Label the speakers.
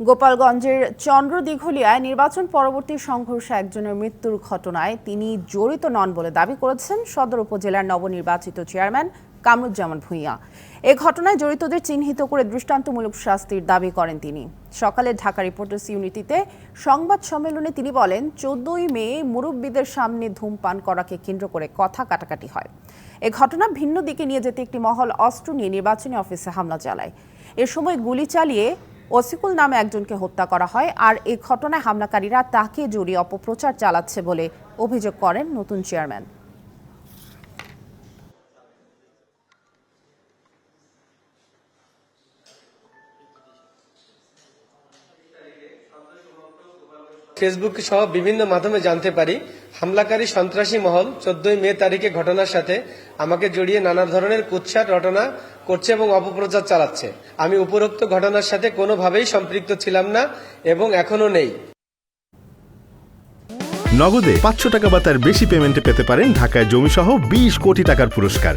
Speaker 1: গোপালগঞ্জের চন্দ্র দিঘলিয়ায় নির্বাচন পরবর্তী সংঘর্ষে একজনের মৃত্যুর ঘটনায় তিনি জড়িত নন বলে দাবি করেছেন সদর উপজেলার নবনির্বাচিত চেয়ারম্যান কামরুজ্জামান ভূঁইয়া। এ ঘটনায় জড়িতদের চিহ্নিত করে দৃষ্টান্তমূলক শাস্তির দাবি করেন তিনি। সকালে ঢাকা রিপোর্টার্স ইউনিটিতে সংবাদ সম্মেলনে তিনি বলেন, চোদ্দই মে মুরব্বীদের সামনে ধূমপান করাকে কেন্দ্র করে কথা কাটাকাটি হয়। এ ঘটনা ভিন্ন দিকে নিয়ে যেতে একটি মহল অস্ত্র নিয়ে নির্বাচনী অফিসে হামলা চালায়। এ সময় গুলি চালিয়ে ওসিকুল নামে একজনকে হত্যা করা হয় আর এই ঘটনায় হামলাকারীরা তাকে জড়িয়ে অপপ্রচার চালাচ্ছে বলে অভিযোগ করেন নতুন চেয়ারম্যান।
Speaker 2: ফেসবুক সহ বিভিন্ন মাধ্যমে জানতে পারি। হামলাকারী সন্ত্রাসী মহল চোদ্দই মে তারিখে ঘটনার সাথে আমাকে জড়িয়ে নানা ধরনের কুৎসার রটনা করছে এবং অপপ্রচার চালাচ্ছে। আমি উপরোক্ত ঘটনার সাথে কোনোভাবেই সম্পৃক্ত ছিলাম না এবং এখনও নেই।
Speaker 3: নগদে পাঁচশো টাকা বা তার বেশি পেমেন্টে পেতে পারেন ঢাকায় জমিসহ বিশ কোটি টাকার পুরস্কার।